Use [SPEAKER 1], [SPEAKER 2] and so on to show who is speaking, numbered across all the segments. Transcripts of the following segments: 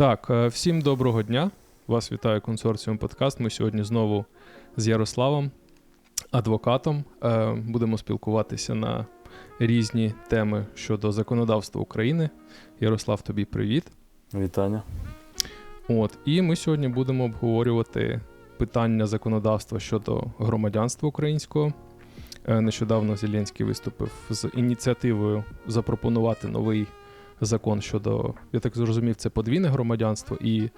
[SPEAKER 1] Так, е, всім доброго дня. Вас вітає консорціум подкаст. Ми сьогодні знову з Ярославом, адвокатом. Е, Будемо спілкуватися на різні теми щодо законодавства України. Ярослав, тобі привіт.
[SPEAKER 2] Вітання.
[SPEAKER 1] От, і ми сьогодні будемо обговорювати питання законодавства щодо громадянства українського. Е, Нещодавно Зеленський виступив з ініціативою запропонувати новий закон щодо, я так зрозумів, це подвійне громадянство і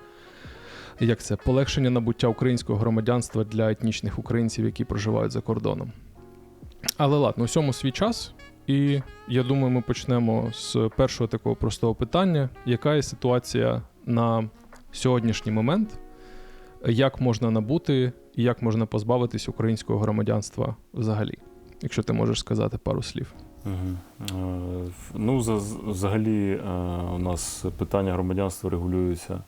[SPEAKER 1] як це полегшення набуття українського громадянства для етнічних українців, які проживають за кордоном. Але ладно, усьому свій час. І я думаю, ми почнемо з першого такого простого питання: яка є ситуація на сьогоднішній момент? Як можна набути і як можна позбавитись українського громадянства взагалі? Якщо ти можеш сказати пару слів.
[SPEAKER 2] Угу. Ну, за- взагалі, е, у нас питання громадянства регулюється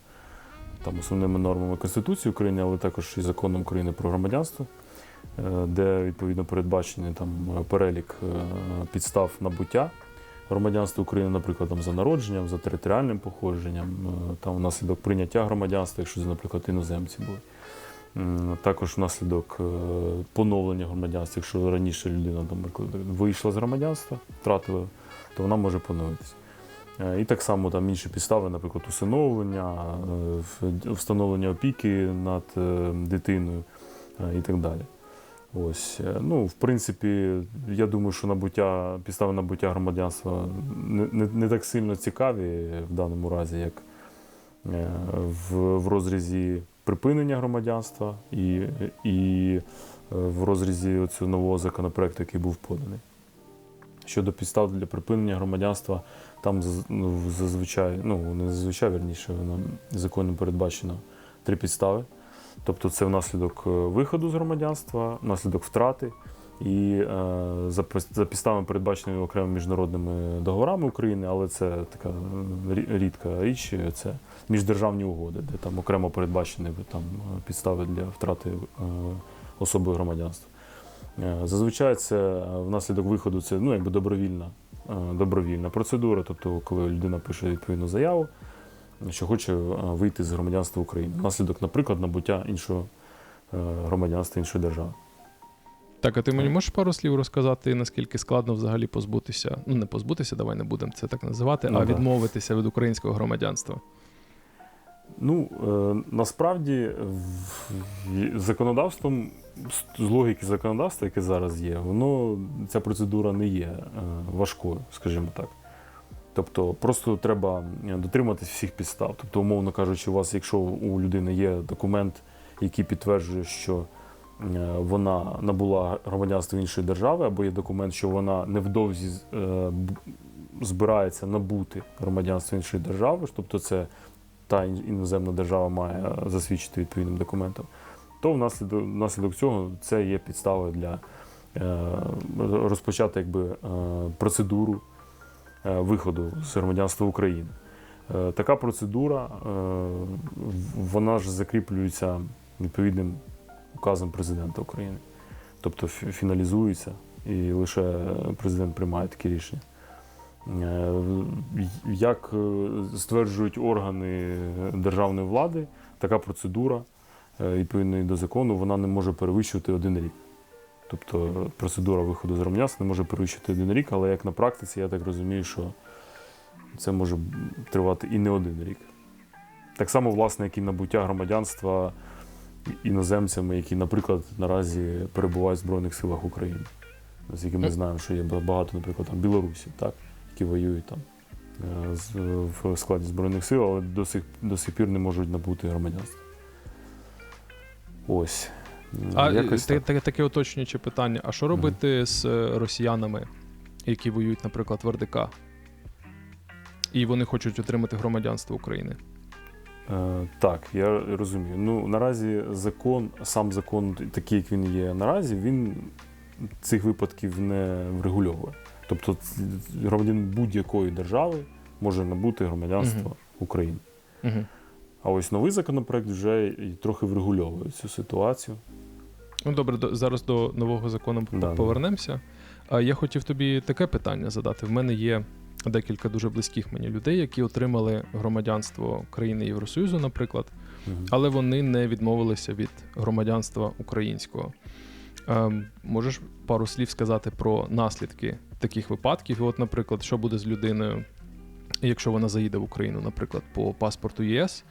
[SPEAKER 2] там, основними нормами Конституції України, але також і законом України про громадянство, е, де відповідно передбачений там перелік підстав набуття громадянства України, наприклад, там, за народженням, за територіальним походженням, там внаслідок прийняття громадянства, якщо це, наприклад, іноземці були. Також внаслідок е, поновлення громадянства, якщо раніше людина наприклад, вийшла з громадянства, втратила, то вона може поновитися. Е, І так само там інші підстави, наприклад, усиновлення, е, встановлення опіки над дитиною і так далі. Ось, ну, в принципі, я думаю, що набуття, підстави набуття громадянства не, не, не так сильно цікаві в даному разі, як в, в розрізі припинення громадянства і, і е, в розрізі цього нового законопроекту, який був поданий. Щодо підстав для припинення громадянства, там ну, зазвичай, ну не зазвичай верніше, законом передбачено три підстави. Тобто це внаслідок е, виходу з громадянства, внаслідок втрати і е, за, за підставами передбаченими окремими міжнародними договорами України, але це така рідка річ, це міждержавні угоди, де там окремо передбачені там, е, підстави для втрати е, особи громадянства. Е, Зазвичай це е, внаслідок виходу це ну, якби добровільна, е, добровільна процедура, тобто коли людина пише відповідну заяву, що хоче е, вийти з громадянства України. Внаслідок, наприклад, набуття іншого громадянства іншої держави.
[SPEAKER 1] Так, а ти мені можеш пару слів розказати, наскільки складно взагалі позбутися? Ну, не позбутися, давай не будемо це так називати,
[SPEAKER 2] Ну,
[SPEAKER 1] а
[SPEAKER 2] да.
[SPEAKER 1] відмовитися від українського громадянства.
[SPEAKER 2] Ну, е, насправді, в- в- законодавством, з- з логіки законодавства, яке зараз є, воно, ця процедура не є е, важкою, скажімо так. Тобто просто треба дотриматись всіх підстав. Тобто, умовно кажучи, у вас, якщо у людини є документ, який підтверджує, що вона набула громадянство іншої держави, або є документ, що вона невдовзі е, збирається набути громадянство іншої держави, тобто це та іноземна держава має е, засвідчити відповідним документом, то внаслідок, внаслідок цього це є підставою для е, розпочати якби, е, процедуру е, виходу з громадянства України. Е, така процедура е, вона ж закріплюється відповідним указом президента України. Тобто фіналізується і лише президент приймає такі рішення. Е, Як е, стверджують органи державної влади, така процедура, е, відповідно до закону, вона не може перевищувати один рік. Тобто процедура виходу з громадянства не може перевищити один рік, але як на практиці, я так розумію, що це може тривати і не один рік. Так само, власне, як і набуття громадянства іноземцями, які, наприклад, наразі перебувають в Збройних силах України. Наскільки ми знаємо, що є багато, наприклад, там білорусів, так, які воюють там е, в складі Збройних сил, але до сих, до сих пір не можуть набути громадянство. Ось.
[SPEAKER 1] А
[SPEAKER 2] Якось так.
[SPEAKER 1] та- таке уточнююче питання: а що робити з е, росіянами, які воюють, наприклад, в РДК? І вони хочуть отримати громадянство України.
[SPEAKER 2] Е, так, я розумію. Ну, наразі закон, сам закон, такий, як він є наразі, він цих випадків не врегульовує. Тобто громадянин будь-якої держави може набути громадянство
[SPEAKER 1] Мгм.
[SPEAKER 2] України.
[SPEAKER 1] Угу.
[SPEAKER 2] А ось новий законопроект вже трохи врегульовує цю ситуацію.
[SPEAKER 1] Ну добре, до, зараз до нового закону
[SPEAKER 2] Да, да.
[SPEAKER 1] повернемося. А я хотів тобі таке питання задати. В мене є декілька дуже близьких мені людей, які отримали громадянство країни Євросоюзу, наприклад, але вони не відмовилися від громадянства українського. Ем, можеш пару слів сказати про наслідки таких випадків? І от, наприклад, що буде з людиною, якщо вона заїде в Україну, наприклад, по паспорту ЄС,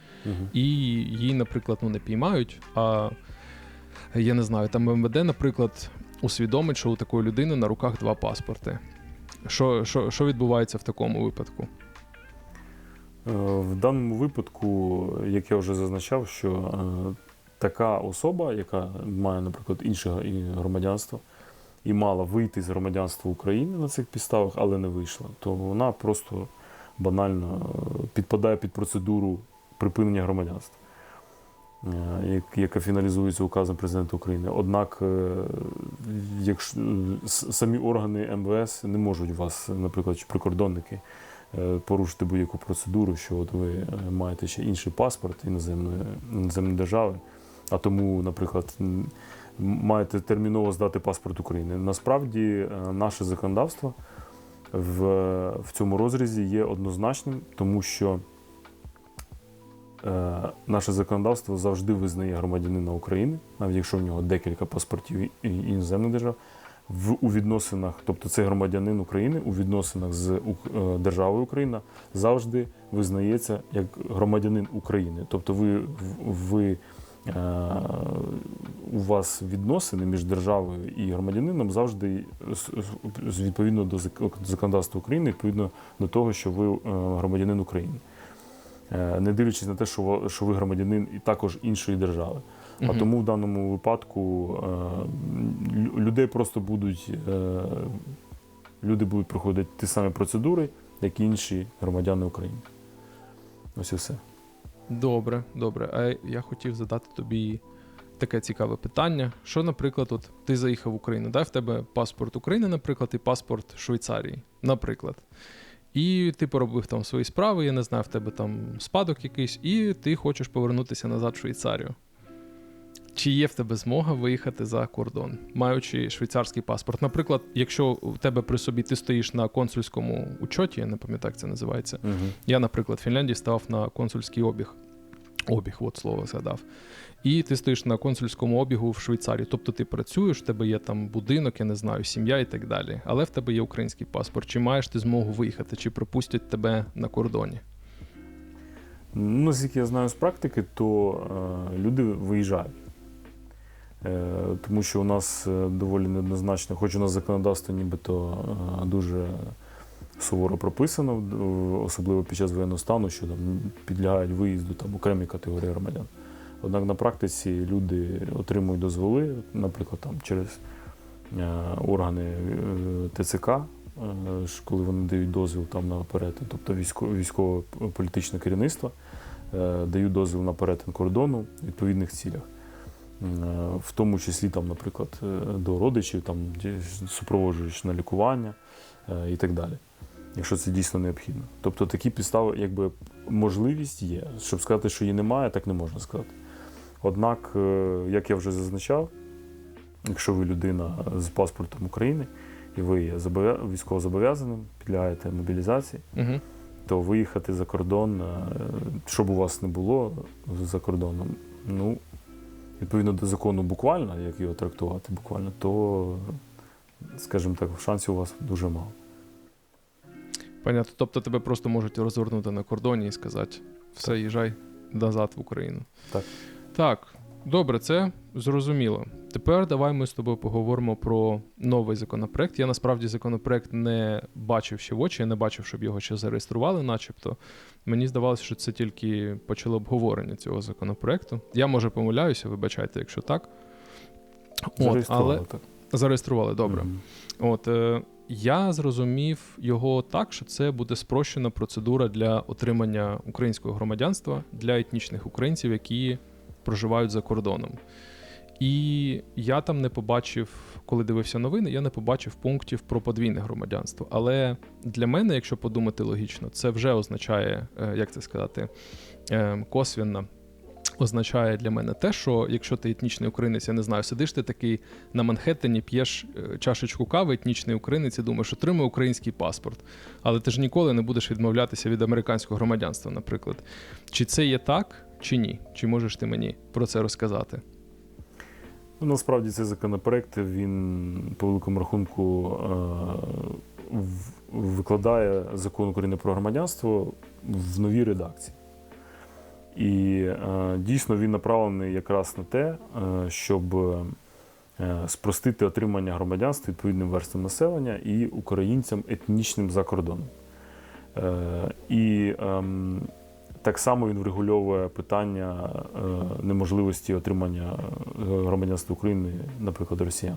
[SPEAKER 1] і її, наприклад, ну не піймають, а я не знаю, там МВД, наприклад, усвідомить, що у такої людини на руках два паспорти. Що, що, що відбувається в такому випадку?
[SPEAKER 2] Е, В даному випадку, як я вже зазначав, що е, така особа, яка має, наприклад, інше громадянство, і мала вийти з громадянства України на цих підставах, але не вийшла, то вона просто банально е, підпадає під процедуру припинення громадянства, яка фіналізується указом президента України. Однак, е, якщо е, самі органи МВС не можуть вас, наприклад, чи прикордонники е, порушити будь-яку процедуру, що от ви е, маєте ще інший паспорт іноземної, іноземної держави, а тому, наприклад, маєте терміново здати паспорт України. Насправді, е, наше законодавство в, в цьому розрізі є однозначним, тому що е, наше законодавство завжди визнає громадянина України, навіть якщо в нього декілька паспортів іноземних держав в у відносинах, тобто це громадянин України у відносинах з е, державою Україна завжди визнається як громадянин України. Тобто, ви, ви е, у вас відносини між державою і громадянином завжди відповідно до зак- законодавства України, відповідно до того, що ви е, громадянин України. Е, Не дивлячись на те, що що ви громадянин і також іншої держави. А тому в даному випадку е, людей просто будуть е, люди будуть проходити ті самі процедури, як і інші громадяни України. Ось і все.
[SPEAKER 1] Добре, добре. А я хотів задати тобі таке цікаве питання. Що, наприклад, от ти заїхав в Україну, да, в тебе паспорт України, наприклад, і паспорт Швейцарії, наприклад. І ти поробив там свої справи, я не знаю, в тебе там спадок якийсь, і ти хочеш повернутися назад в Швейцарію. Чи є в тебе змога виїхати за кордон, маючи швейцарський паспорт? Наприклад, якщо у тебе при собі ти стоїш на консульському учоті, я не пам'ятаю, як це називається.
[SPEAKER 2] Угу.
[SPEAKER 1] Я, наприклад, в Фінляндії став на консульський обіг. Обіг, от слово згадав. І ти стоїш на консульському обігу в Швейцарії. Тобто ти працюєш, в тебе є там будинок, я не знаю, сім'я і так далі. Але в тебе є український паспорт. Чи маєш ти змогу виїхати, чи пропустять тебе на кордоні?
[SPEAKER 2] Ну, наскільки я знаю з практики, то е, люди виїжджають. Е, тому що у нас е, доволі неоднозначно, хоч у нас законодавство нібито е, дуже суворо прописано, особливо під час воєнного стану, що там підлягають виїзду там, окремі категорії громадян. Однак на практиці люди отримують дозволи, наприклад, там, через е, органи е, ТЦК, е, коли вони дають дозвіл там на перетин, тобто військово- військово-політичне керівництво дають дозвіл на перетин кордону в відповідних цілях. В тому числі, там, наприклад, до родичів, там, супроводжуєш на лікування і так далі, якщо це дійсно необхідно. Тобто такі підстави, якби можливість є. Щоб сказати, що її немає, так не можна сказати. Однак, е, як я вже зазначав, якщо ви людина з паспортом України і ви є зобов'я- військовозобов'язаним, підлягаєте мобілізації,
[SPEAKER 1] Угу.
[SPEAKER 2] то виїхати за кордон, е, щоб у вас не було за кордоном, ну, відповідно до закону буквально, як його трактувати буквально, то, скажімо так, шансів у вас дуже мало.
[SPEAKER 1] Понятно. Тобто тебе просто можуть розвернути на кордоні і сказати: все, їжджай назад в Україну.
[SPEAKER 2] Так.
[SPEAKER 1] Так, добре, це зрозуміло. Тепер давай ми з тобою поговоримо про новий законопроект. Я насправді законопроект не бачив ще в очі, я не бачив, щоб його ще зареєстрували, начебто. Мені здавалося, що це тільки почало обговорення цього законопроекту. Я може помиляюся, вибачайте, якщо так. От, але
[SPEAKER 2] так.
[SPEAKER 1] зареєстрували, добре.
[SPEAKER 2] Мгм.
[SPEAKER 1] От е, я зрозумів його так, що це буде спрощена процедура для отримання українського громадянства для етнічних українців, які проживають за кордоном. І я там не побачив, коли дивився новини, я не побачив пунктів про подвійне громадянство. Але для мене, якщо подумати логічно, це вже означає, е, як це сказати, е, косвінна означає для мене те, що якщо ти етнічний українець, я не знаю, сидиш ти такий на Манхеттені, п'єш е, чашечку кави, етнічний українець і думаєш, отримай український паспорт. Але ти ж ніколи не будеш відмовлятися від американського громадянства, наприклад. Чи це є так, чи ні? Чи можеш ти мені про це розказати?
[SPEAKER 2] Ну, насправді цей законопроект він по великому рахунку е, викладає закон України про громадянство в новій редакції. І е, дійсно він направлений якраз на те, е, щоб е, спростити отримання громадянства відповідним верствам населення і українцям етнічним за кордоном. І ем, так само він врегульовує питання неможливості отримання громадянства України, наприклад, росіян.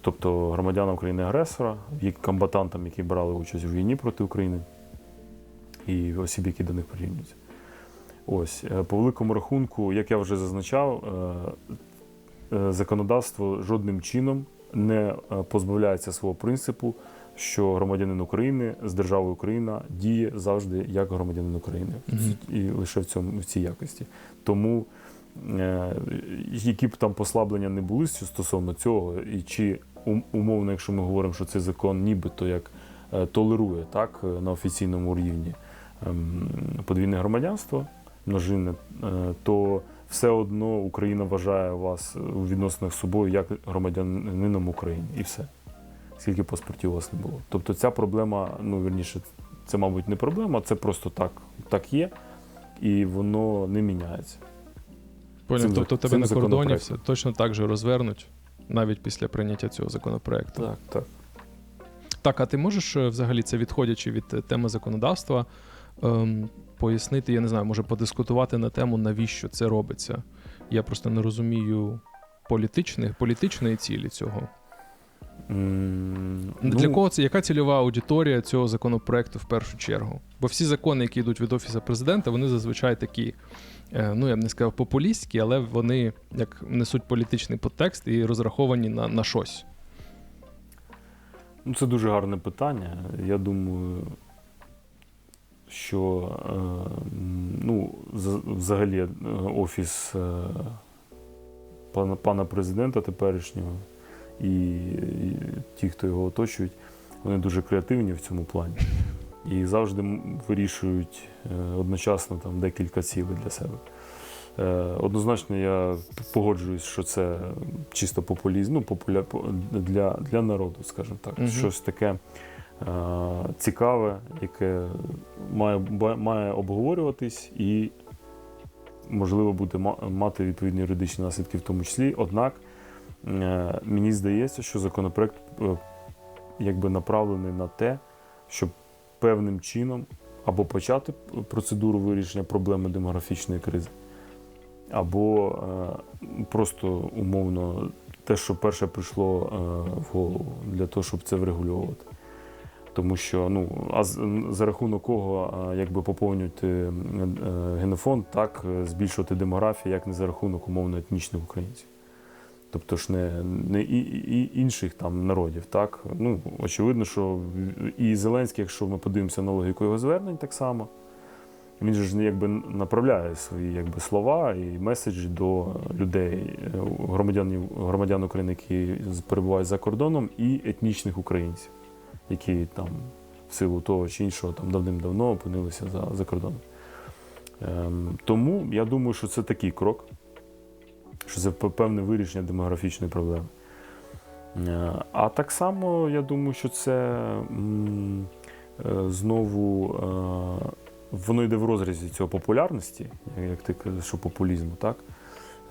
[SPEAKER 2] Тобто громадянам України-агресора, як комбатантам, які брали участь у війні проти України, і осіб, які до них прирівнюються. Ось, е, по великому рахунку, як я вже зазначав, е, е, законодавство жодним чином не позбавляється свого принципу, що громадянин України з державою Україна діє завжди як громадянин України і лише в цьому в цій якості. Тому які б там послаблення не були стосовно цього, і чи умовно, якщо ми говоримо, що цей закон нібито як толерує так на офіційному рівні подвійне громадянство, множинне, е, то все одно Україна вважає вас у відносинах з собою як громадянином України, і все. Скільки паспортів у вас не було. Тобто ця проблема, ну вірніше, це, мабуть, не проблема, це просто так, так є, і воно не міняється.
[SPEAKER 1] Поняв,
[SPEAKER 2] Цим
[SPEAKER 1] тобто тебе на кордоні все точно так же розвернуть, навіть після прийняття цього законопроекту.
[SPEAKER 2] Так, так.
[SPEAKER 1] Так, а ти можеш е, взагалі це відходячи від е, теми законодавства, ем, пояснити, я не знаю, може подискутувати на тему, навіщо це робиться? Я просто не розумію політичних, політичної цілі цього.
[SPEAKER 2] М,
[SPEAKER 1] Для
[SPEAKER 2] ну,
[SPEAKER 1] кого це яка цільова аудиторія цього законопроекту в першу чергу? Бо всі закони, які йдуть від офісу президента, вони зазвичай такі, е, ну я б не сказав популістські, але вони як несуть політичний подтекст і розраховані на, на щось.
[SPEAKER 2] Ну, це дуже гарне питання. Я думаю, що е, ну, взагалі е, офіс е, пана, президента теперішнього і, ті, хто його оточують, вони дуже креативні в цьому плані. І завжди вирішують одночасно там, декілька цілей для себе. Однозначно, я погоджуюсь, що це чисто популізм, ну, популя... для, для народу, скажімо так.
[SPEAKER 1] Мгм.
[SPEAKER 2] Щось таке цікаве, яке має, має обговорюватись і, можливо, буде ма- мати відповідні юридичні наслідки в тому числі. Однак е, мені здається, що законопроект е, якби направлений на те, щоб певним чином або почати процедуру вирішення проблеми демографічної кризи, або е, просто умовно те, що перше прийшло е, в голову для того, щоб це врегульовувати. Тому що ну, а за рахунок кого якби поповнювати е, е, генофонд, так е, збільшувати демографію, як не за рахунок умовно етнічних українців. Тобто ж не, не і, і інших там народів, так? Ну, очевидно, що і Зеленський, якщо ми подивимося на логіку його звернень, так само, він ж якби направляє свої якби, слова і меседжі до людей, громадян, громадян України, які перебувають за кордоном, і етнічних українців, які там в силу того чи іншого там давним-давно опинилися за, за кордоном. Ем, тому я думаю, що це такий крок, що це певне вирішення демографічної проблеми. Е, А так само, я думаю, що це м, е, знову е, воно йде в розрізі цього популярності, як ти кажеш, що популізму, так?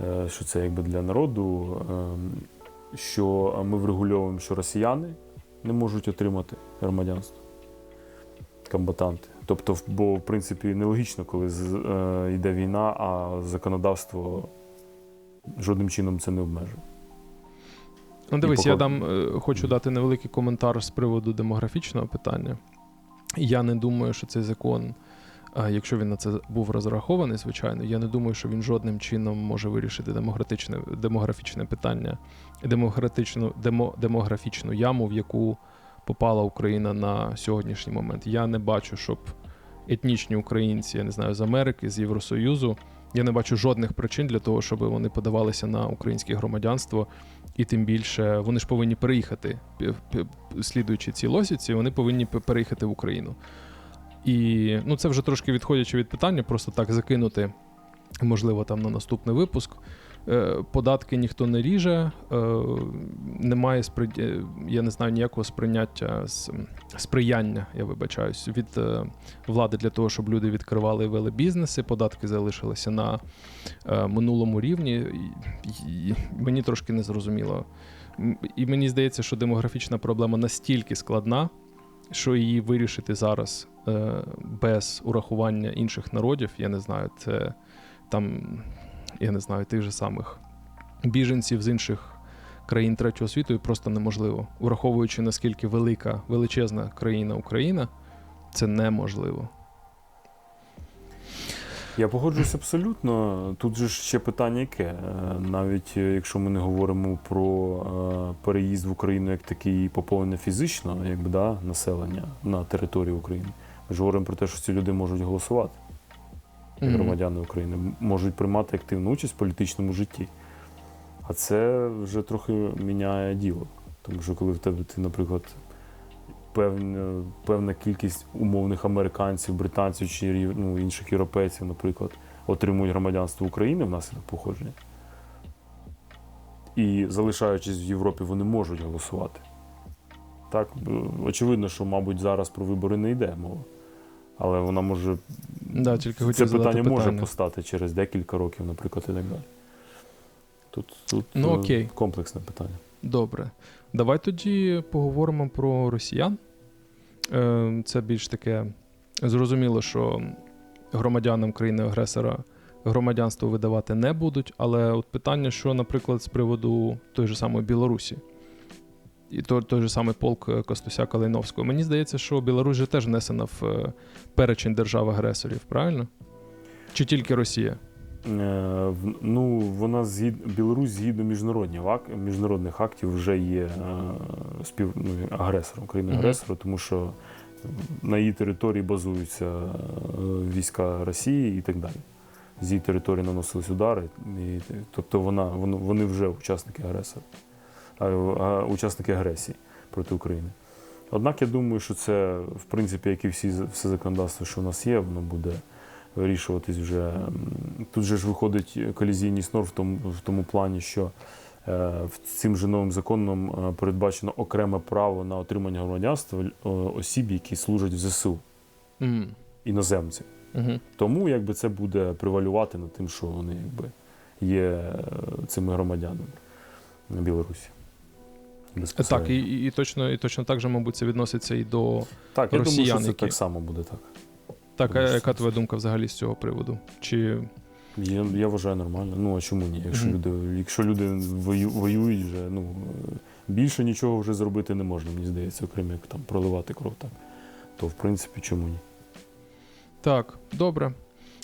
[SPEAKER 2] Е, Що це якби для народу, е, що ми врегульовуємо, що росіяни не можуть отримати громадянство, комбатанти. Тобто, бо в принципі нелогічно, коли е, йде війна, а законодавство жодним чином це не обмежує.
[SPEAKER 1] Ну, дивись, я
[SPEAKER 2] поки-
[SPEAKER 1] дам, е, хочу дати невеликий коментар з приводу демографічного питання. Я не думаю, що цей закон, якщо він на це був розрахований, звичайно, я не думаю, що він жодним чином може вирішити демографічне, демографічне питання, демократичну, демо, демографічну яму, в яку попала Україна на сьогоднішній момент. Я не бачу, щоб етнічні українці, я не знаю, з Америки, з Євросоюзу. Я не бачу жодних причин для того, щоб вони подавалися на українське громадянство, і тим більше вони ж повинні переїхати, слідуючи цій лосіці, вони повинні пе- переїхати в Україну. І ну, це вже трошки відходячи від питання, просто так закинути, можливо, там на наступний випуск. Е, Податки ніхто не ріже, е, немає е, я не знаю ніякого сприйняття сприяння, я вибачаюсь, від влади для того, щоб люди відкривали і вели бізнеси. Податки залишилися на минулому рівні. І мені трошки не зрозуміло. І мені здається, що демографічна проблема настільки складна, що її вирішити зараз е, без урахування інших народів, я не знаю, це там, я не знаю, тих же самих біженців з інших країн третього світу просто неможливо. Враховуючи наскільки велика, величезна країна Україна, це неможливо.
[SPEAKER 2] Я погоджуюсь абсолютно. Тут же ще питання яке. Е, Навіть е, якщо ми не говоримо про е, переїзд в Україну як такий поповнення фізично, якби да, населення на території України. Ми ж говоримо про те, що ці люди можуть голосувати. як громадяни України можуть приймати активну участь в політичному житті. А це вже трохи міняє діло. Тому що коли в тебе ти, наприклад, певна, певна кількість умовних американців, британців чи ну, інших європейців, наприклад, отримують громадянство України внаслідок походження. І залишаючись в Європі, вони можуть голосувати. Так, очевидно, що, мабуть, зараз про вибори не йде мова. Але вона може
[SPEAKER 1] Да, тільки
[SPEAKER 2] це питання може
[SPEAKER 1] питання.
[SPEAKER 2] постати через декілька років, наприклад, і так далі. Тут, тут
[SPEAKER 1] Ну,
[SPEAKER 2] е,
[SPEAKER 1] окей.
[SPEAKER 2] комплексне питання.
[SPEAKER 1] Добре. Давай тоді поговоримо про росіян. Е, Це більш таке зрозуміло, що громадянам країни-агресора громадянство видавати не будуть. Але от питання, що, наприклад, з приводу той же самої Білорусі. І той, той же самий полк е, Костуся Калиновського. Мені здається, що Білорусь же теж внесена в е, перечень держав-агресорів, правильно? Чи тільки Росія?
[SPEAKER 2] Е, ну, вона згід... Білорусь згідно міжнародних, ак... міжнародних актів вже є е, спів... ну, агресором, країною-агресором, тому що на її території базуються е, війська Росії і так далі. З її території наносились удари, і, тобто вона, вони вже учасники агресора, а, а, учасники агресії проти України. Однак я думаю, що це, в принципі, як і всі, все законодавство, що в нас є, воно буде вирішуватись вже. Тут же ж виходить колізійність норм в тому, в тому плані, що е, в цим же новим законом е, передбачено окреме право на отримання громадянства е, осіб, які служать в ЗСУ,
[SPEAKER 1] Мгм.
[SPEAKER 2] іноземців.
[SPEAKER 1] Угу.
[SPEAKER 2] Тому якби це буде превалювати над тим, що вони якби є цими громадянами на Білорусі.
[SPEAKER 1] Так, і, і, точно, і точно так же, мабуть, це відноситься і до
[SPEAKER 2] так, я думаю, що це
[SPEAKER 1] які-
[SPEAKER 2] так само буде так.
[SPEAKER 1] Так, а яка твоя думка взагалі з цього приводу? Чи
[SPEAKER 2] Я, я вважаю нормально. Ну а чому ні? Якщо люди, якщо люди вою, воюють вже, ну більше нічого вже зробити не можна, мені здається, окрім як там проливати кров, так то в принципі чому ні?
[SPEAKER 1] так, добре.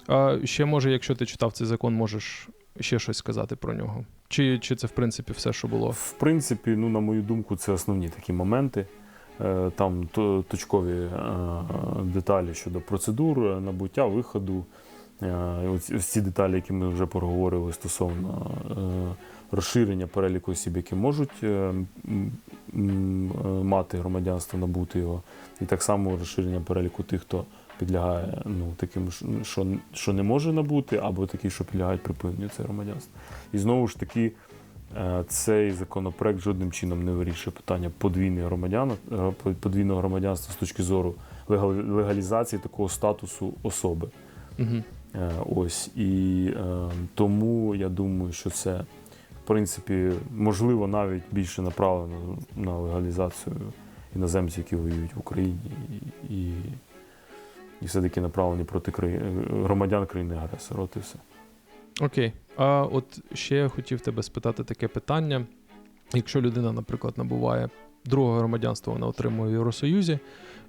[SPEAKER 1] А ще може, якщо ти читав цей закон, можеш ще щось сказати про нього? Чи, чи це в принципі все, що було?
[SPEAKER 2] В принципі, ну на мою думку, це основні такі моменти. Е, Там точкові е, деталі щодо процедур, набуття, виходу. Е, ці деталі, які ми вже проговорили стосовно розширення переліку осіб, які можуть мати громадянство, набути його, і так само розширення переліку тих, хто підлягає ну, таким, що, що не може набути, або такі, що підлягають припиненню це громадянство. І знову ж таки, Цей законопроект жодним чином не вирішує питання подвійного громадян, е, подвійного громадянства з точки зору легалізації такого статусу особи.
[SPEAKER 1] Угу.
[SPEAKER 2] Е, Ось і е, тому я думаю, що це в принципі можливо навіть більше направлено на легалізацію іноземців, які воюють в Україні, і, і, і все-таки направлені проти країни громадян країни агресора. От і все.
[SPEAKER 1] Окей. А от ще я хотів тебе спитати таке питання. Якщо людина, наприклад, набуває другого громадянства, вона отримує в Євросоюзі,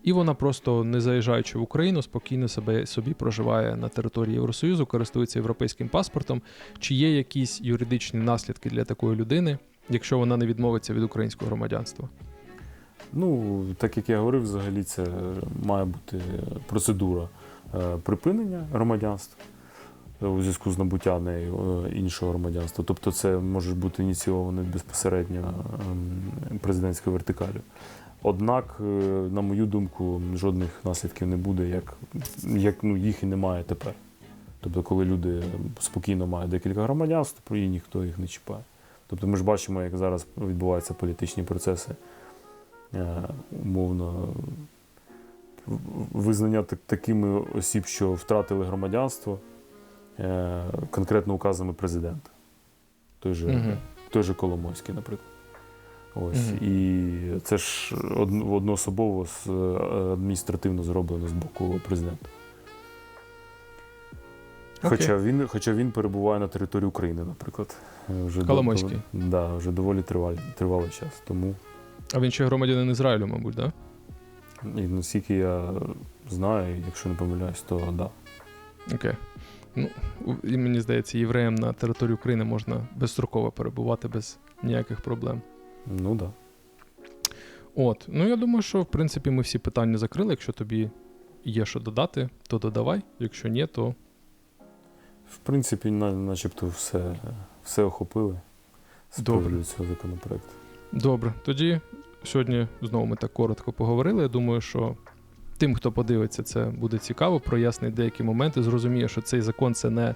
[SPEAKER 1] і вона просто не заїжджаючи в Україну, спокійно себе собі проживає на території Євросоюзу, користується європейським паспортом. Чи є якісь юридичні наслідки для такої людини, якщо вона не відмовиться від українського громадянства?
[SPEAKER 2] Ну, так як я говорив, взагалі це має бути процедура е, припинення громадянства е, у зв'язку з набуттям нею е, іншого громадянства. Тобто це може бути ініційовано безпосередньо ем, президентською вертикалю. Однак, е, на мою думку, жодних наслідків не буде, як, як ну, їх і немає тепер. Тобто, коли люди спокійно мають декілька громадянств, то і ніхто їх не чіпає. Тобто ми ж бачимо, як зараз відбуваються політичні процеси, е, умовно, визнання так- такими осіб, що втратили громадянство, е, конкретно указами президента. Той же,
[SPEAKER 1] Мгм.
[SPEAKER 2] той же Коломойський, наприклад. Ось.
[SPEAKER 1] Мгм.
[SPEAKER 2] І це ж одноособово е, адміністративно зроблено з боку президента.
[SPEAKER 1] Окей.
[SPEAKER 2] Хоча він, хоча він перебуває на території України, наприклад. Е, Вже
[SPEAKER 1] Коломойський.
[SPEAKER 2] дов- да, вже доволі тривалий, тривалий час. Тому,
[SPEAKER 1] А він ще громадянин Ізраїлю, мабуть, так?
[SPEAKER 2] і наскільки я знаю, якщо не помиляюсь, то да.
[SPEAKER 1] Да? Окей. Ну, і мені здається, євреям на території України можна безстроково перебувати без ніяких проблем.
[SPEAKER 2] Ну да.
[SPEAKER 1] От, ну я думаю, що в принципі ми всі питання закрили. Якщо тобі є що додати, то додавай. Якщо ні, то
[SPEAKER 2] В принципі, начебто все, все охопили з приводу цього законопроекту.
[SPEAKER 1] добре. Тоді сьогодні знову ми так коротко поговорили. Я думаю, що тим, хто подивиться, це буде цікаво, прояснить деякі моменти, зрозуміє, що цей закон це не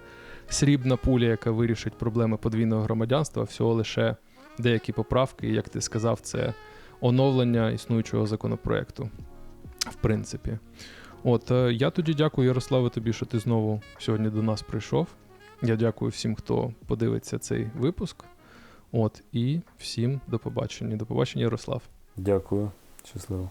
[SPEAKER 1] срібна пуля, яка вирішить проблеми подвійного громадянства, а всього лише деякі поправки, як ти сказав, це оновлення існуючого законопроекту. В принципі. От е, я тоді дякую, Ярославе, тобі, що ти знову сьогодні до нас прийшов. Я дякую всім, хто подивиться цей випуск. От, і всім до побачення. До побачення, Ярослав.
[SPEAKER 2] Дякую. Щасливо.